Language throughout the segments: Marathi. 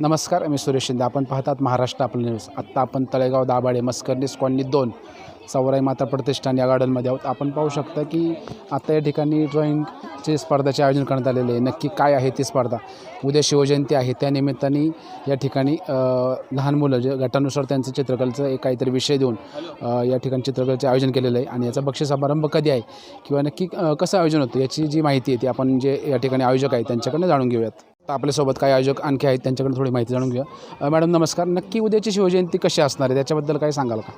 नमस्कार मी सुरेश शिंदे. आपण पाहतात महाराष्ट्र आपलं न्यूज आत्ता आपण तळेगाव दाभाडे मस्करनीस कॉलनी दोन सवराई माता प्रतिष्ठान या गार्डनमध्ये आहोत. आपण पाहू शकता की आता या ठिकाणी ड्रॉईंगचे स्पर्धाचे आयोजन करण्यात आलेले आहे. नक्की काय आहे ती स्पर्धा? उद्या शिवजयंती आहे. त्यानिमित्ताने या ठिकाणी लहान मुलं जे गटानुसार त्यांचं चित्रकलेचं एक काहीतरी विषय देऊन या ठिकाणी चित्रकलेचे आयोजन केलेलं आहे. आणि याचा बक्षीस समारंभ कधी आहे? किंवा नक्की कसं आयोजन होतं? याची जी माहिती आहे ती आपण जे या ठिकाणी आयोजक आहे त्यांच्याकडनं जाणून घेऊयात. तर आपल्यासोबत काही आयोजक आणखी आहेत त्यांच्याकडे थोडी माहिती जाणून घेऊया. मॅडम नमस्कार. नक्की उद्याची शिवजयंती कशी असणार आहे? त्याच्याबद्दल काय सांगाल का?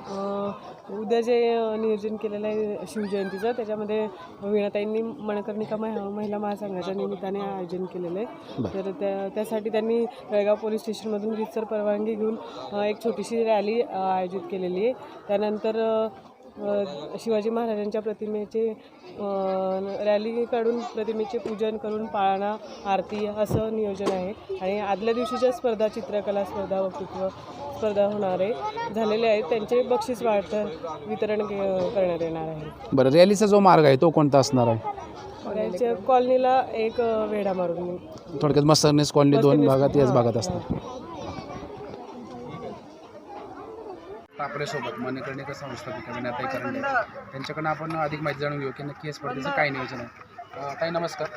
उद्या जे नियोजन केलेलं आहे शिवजयंतीचं त्याच्यामध्ये वीणाताईंनी मणकर्णिका मह महिला महासंघाच्या निमित्ताने आयोजन केलेलं आहे. तर त्या त्यासाठी त्यांनी बेळगाव पोलीस स्टेशनमधून रीतसर परवानगी घेऊन एक छोटीशी रॅली आयोजित केलेली आहे. त्यानंतर शिवाजी महाराजांच्या प्रतिमेचे रॅली काढून प्रतिमेचे पूजन करून पाळणा आरती असं नियोजन आहे. आणि आदल्या दिवशीच्या स्पर्धा चित्रकला स्पर्धा वक्तृत्व स्पर्धा होणार आहे झालेले आहेत त्यांचे बक्षीस वाटतं वितरण करण्यात येणार आहे. बरं रॅलीचा जो मार्ग आहे तो कोणता असणार आहे? त्यांच्या कॉलनीला एक वेढा मारून. थोडक्यात मस्तरनेस कॉलनी दोन भागात याच भागात असणार. आपल्यासोबत मणिकर्णिका संस्थापिका विनाताई करंडे त्यांच्याकडनं आपण अधिक माहिती जाणून घेऊ की नक्की या स्पर्धेचं काय नियोजन आहे. ताई नमस्कार.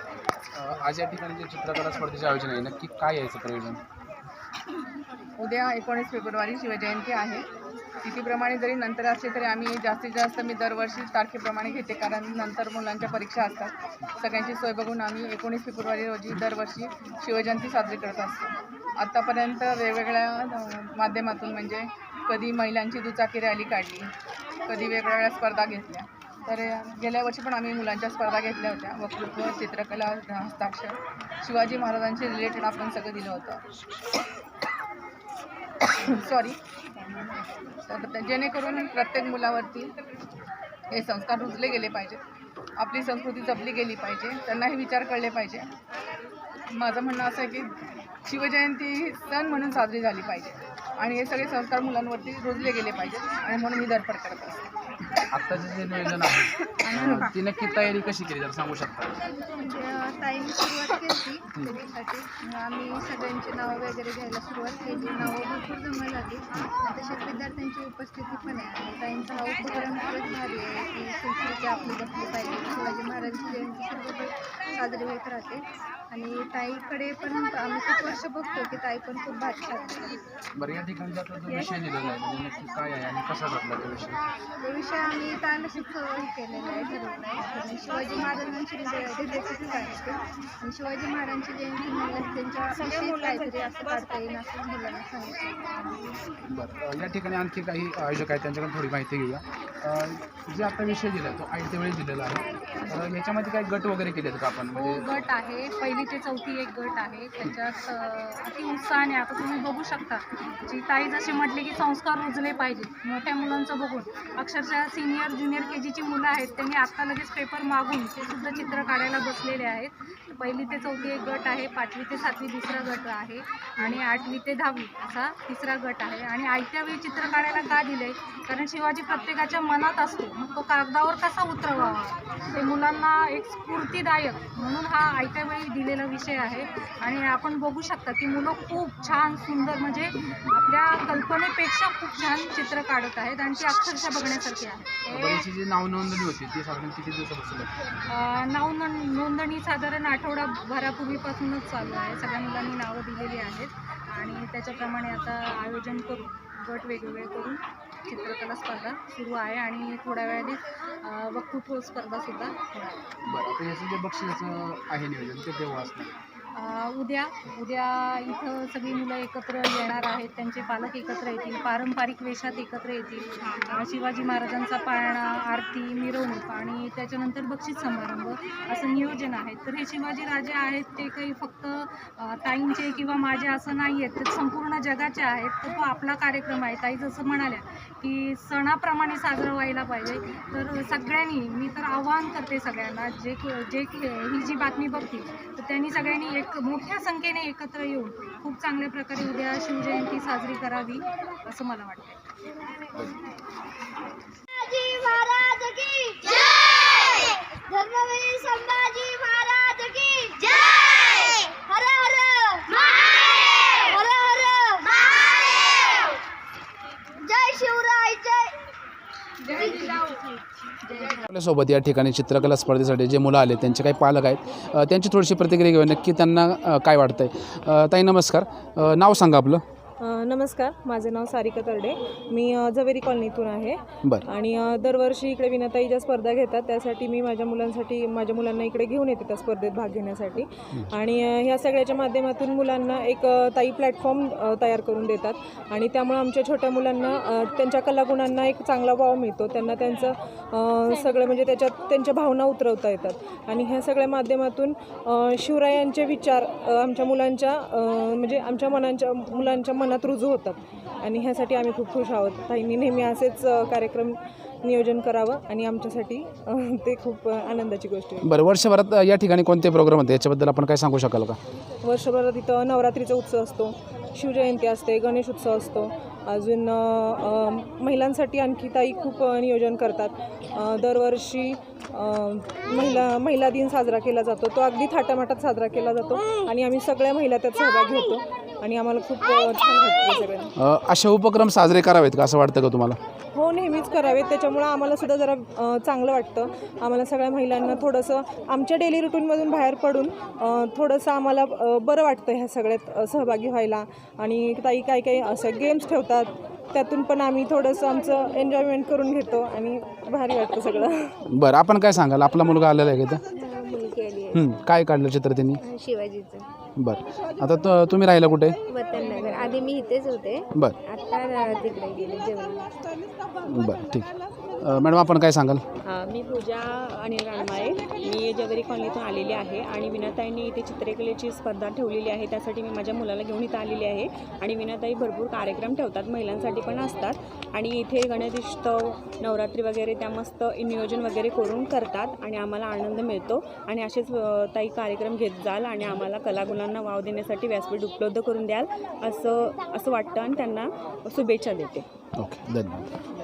आज या ठिकाणी जे चित्रकला स्पर्धेचे आयोजन आहे नक्की काय यायचं प्रयोजन? उद्या एकोणीस फेब्रुवारी शिवजयंती आहे. तिथीप्रमाणे जरी नंतर असले तरी आम्ही जास्तीत जास्त मी दरवर्षी तारखेप्रमाणे घेते कारण नंतर मुलांच्या परीक्षा असतात. सगळ्यांची सोय बघून आम्ही एकोणीस फेब्रुवारी रोजी दरवर्षी शिवजयंती साजरी करत असतो. आत्तापर्यंत वेगवेगळ्या माध्यमातून म्हणजे कधी महिलांची दुचाकी रॅली काढली कधी वेगवेगळ्या स्पर्धा घेतल्या. तर गेल्या वर्षी पण आम्ही मुलांच्या स्पर्धा घेतल्या होत्या. वक्तृत्व चित्रकला हस्ताक्षर. शिवाजी महाराजांशी रिलेटेड आपण सगळं दिलं होतं. सॉरी तर जेणेकरून प्रत्येक मुलावरती हे संस्कार रुजले गेले पाहिजेत आपली संस्कृती जपली गेली पाहिजे. त्यांनाही विचार कळले पाहिजे. माझं म्हणणं असं आहे की शिवजयंती सण म्हणून साजरी झाली पाहिजे. आणि हे सगळे संस्कार मुलांवरती रुजले गेले पाहिजेत आणि म्हणून मी धडपड करत असते आत्ताचं जे नियोजन आहे अ, ती नक्की तयारी कशी केली जर सांगू शकता? म्हणजे अ, ताईंनी सुरुवात केली त्याच्यासाठी मग आम्ही सगळ्यांची नावं वगैरे घ्यायला सुरुवात केली. नावं भरपूर जमा झाली. आणि तशात विद्यार्थ्यांची उपस्थिती पण आहे आणि ताईंचा हा उपक्रम खरंच भारी आहे की संस्कृती आपली जपली पाहिजे. शिवाजी महाराजांची जयंती सर्व साजरी होत राहते. आणि ताईकडे पण आम्ही खूप वर्ष बघतो की ताई पण खूप साजरी करते बरं या ठिकाणी जो विषय दिलेला आहे. म्हणजे नक्की काय आहे आणि कसा घडला तो विषय? तो विषय आम्ही ताईला हे केलेला आहे ठरवलं आहे आणि शिवाजी महाराजांची काढते आणि शिवाजी महाराजांची जयंती म्हणल्यास त्यांच्या विषयी काहीतरी असं काढता येईल असं मुलांना सांगितलं बरं या ठिकाणी आणखी काही आयोजक आहेत त्यांच्याकडे थोडी माहिती घेऊया. अ, जे आता विषय दिला तो आयत्या वेळी दिलेला आहे. तर याच्यामध्ये काही गट वगैरे केले का आपण? हो म्हणजे गट आहे. पहिली ते चौथी एक गट आहे. त्याच्यात अति उत्साहाने आता तुम्ही बघू शकता जी ताई जशी म्हटली की संस्कार रुजले पाहिजे मोठ्या मुलांचं बघून. अक्षरशः सिनियर ज्युनियर के जीची मुलं आहेत. त्यांनी आत्ता लगेच पेपर मागून ते सुद्धा चित्र काढायला बसलेले आहेत. पहिली ते चौथी एक गट आहे. पाचवी ते सातवी दुसरा गट आहे. आणि आठवी ते दहावी असा तिसरा गट आहे. आणि आयत्या वेळी चित्र काढायला का दिले कारण शिवाजी प्रत्येकाच्या मनात असतो. मग तो कागदावर कसा उतरवावा? ते मुलांना एक स्फूर्तीदायक म्हणून हा आयत्या वेळी दिलेला विषय आहे. आणि आपण बघू शकता की मुलं खूप छान सुंदर म्हणजे आपल्या कल्पनेपेक्षा खूप छान चित्र काढत आहेत आणि ती अक्षरशः बघण्यासारखी आहे जी नाव नोंदणी होती ती साधारण किती दिवसापासून नाव नोंद नोंदणी साधारण आठवडाभरापूर्वीपासूनच चालू आहे. सगळ्या मुलांनी नावं दिलेली आहेत. आणि त्याच्याप्रमाणे आता आयोजन करून गट वेगवेगळे करून चित्रकला स्पर्धा सुरू आहे आणि थोड्या वेळाने वक्तृत्व स्पर्धासुद्धा होणार बरं आता याचं जे बक्षिसाचं आहे नियोजन ते तेव्हा असणार. उद्या उद्या इथं सगळी मुलं एकत्र येणार आहेत त्यांचे पालक एकत्र येतील पारंपरिक वेशात एकत्र येतील. शिवाजी महाराजांचा पाळणा आरती मिरवणूक आणि त्याच्यानंतर बक्षीस समारंभ असं नियोजन आहे. तर हे शिवाजी राजे आहेत ते काही फक्त ताईंचे किंवा माझे असं नाही आहेत तर संपूर्ण जगाचे आहेत. तर तो आपला कार्यक्रम आहे. ताई जसं म्हणाल्या की सणाप्रमाणे साजरा व्हायला पाहिजे. तर सगळ्यांनी मी तर आवाहन करते सगळ्यांना जे जे ही जी बातमी बघतील तर त्यांनी सगळ्यांनी एक मोठ्या संख्येने एकत्र येऊन खूप चांगल्या प्रकारे उद्या शिवजयंती साजरी करावी असं मला वाटतं आपल्यासोबत या ठिकाणी चित्रकला स्पर्धेसाठी जे मुलं आले त्यांचे काही पालक आहेत. त्यांची थोडीशी प्रतिक्रिया घेऊया. नक्की त्यांना काय वाटतंय? ताई नमस्कार. नाव सांगा आपलं. नमस्कार माझे नाव सारिका तरडे. मी अ, जवेरी कॉलनीतून आहे. आणि दरवर्षी इकडे विनाताई ज्या स्पर्धा घेतात त्यासाठी मी माझ्या मुलांसाठी माझ्या मुलांना इकडे घेऊन येते त्या स्पर्धेत भाग घेण्यासाठी. आणि ह्या सगळ्याच्या माध्यमातून मुलांना एक ताई प्लॅटफॉर्म तयार करून देतात. आणि त्यामुळे आमच्या छोट्या मुलांना त्यांच्या कलागुणांना एक चांगला वाव मिळतो. त्यांना त्यांचं सगळं म्हणजे त्याच्यात त्यांच्या भावना उतरवता येतात. आणि ह्या सगळ्या माध्यमातून शिवरायांचे विचार आमच्या मुलांच्या म्हणजे आमच्या मनांच्या मुलांच्या मनात रुजू होतात. आणि ह्यासाठी आम्ही खूप खुश आहोत. ताईंनी नेहमी असेच कार्यक्रम नियोजन करावं आणि आमच्यासाठी ते खूप आनंदाची गोष्ट आहे. बरं वर्षभरात या ठिकाणी कोणते प्रोग्राम होते? याच्याबद्दल आपण काय सांगू शकाल का? वर्षभरात इथं नवरात्रीचा उत्सव असतो शिवजयंती असते गणेश उत्सव असतो. अजून महिलांसाठी आणखी ताई खूप नियोजन करतात. दरवर्षी महिला महिला दिन साजरा केला जातो. तो अगदी थाटामाटात साजरा केला जातो आणि आम्ही सगळ्या महिला त्यात सहभागी होतो. आणि आम्हाला खूप छान वाटतं अ, असे उपक्रम साजरे करावेत का? असं वाटतं का तुम्हाला? हो नेहमीच करावेत. त्याच्यामुळं आम्हाला सुद्धा जरा अ, चांगलं वाटतं. आम्हाला सगळ्या महिलांना थोडंसं आमच्या डेली रुटीनमधून बाहेर पडून अ, थोडंसं आम्हाला अ, बरं वाटतं ह्या सगळ्यात अ, सहभागी व्हायला. आणि काही काही काही असं गेम्स ठेवतात त्यातून पण आम्ही थोडंसं आमचं एन्जॉयमेंट करून घेतो आणि भारी वाटतं सगळं. बरं आपण काय सांगाल? आपला मुलगा आलेला आहे का इथं? हं, काय काढलं चित्र त्यांनी? शिवाजीचं. बरं. आता त- तुम्ही राहिला कुठे? वतननगर. आधी मी इथेच होते. बरं. आता तिकडे गेले जेवण बरं ठीक. अ, मॅडम आपण काय सांगाल? हा, मी पूजा अनिल रानमाळे. मी जगरी कॉलनीतून आलेली आहे आणि विनाताईंनी इथे चित्रकलेची स्पर्धा ठेवलेली आहे. त्यासाठी मी माझ्या मुलाला घेऊन इथं आलेली आहे. आणि विनाताई भरपूर कार्यक्रम ठेवतात. महिलांसाठी पण असतात. आणि इथे गणेशोत्सव नवरात्री वगैरे त्या मस्त नियोजन वगैरे करून करतात आणि आम्हाला आनंद मिळतो. आणि असेच अ, ताई कार्यक्रम घेत जाल आणि आम्हाला कलागुणांना वाव देण्यासाठी व्यासपीठ उपलब्ध करून द्याल. असं असं वाटतं आणि त्यांना शुभेच्छा देते. ओके धन्यवाद.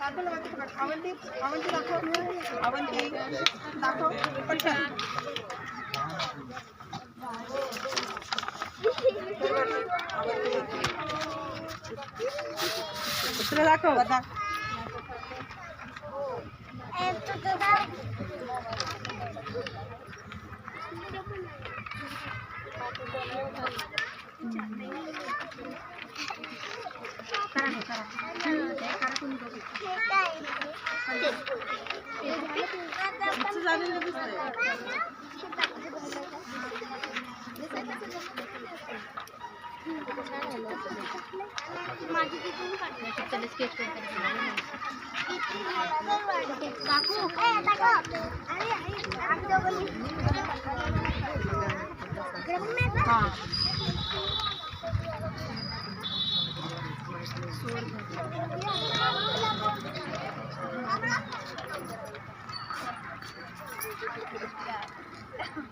अवंती अवंती दाखव अवंती दाखव पटकन दुसरं दाखव बघा काकू. Thank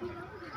you.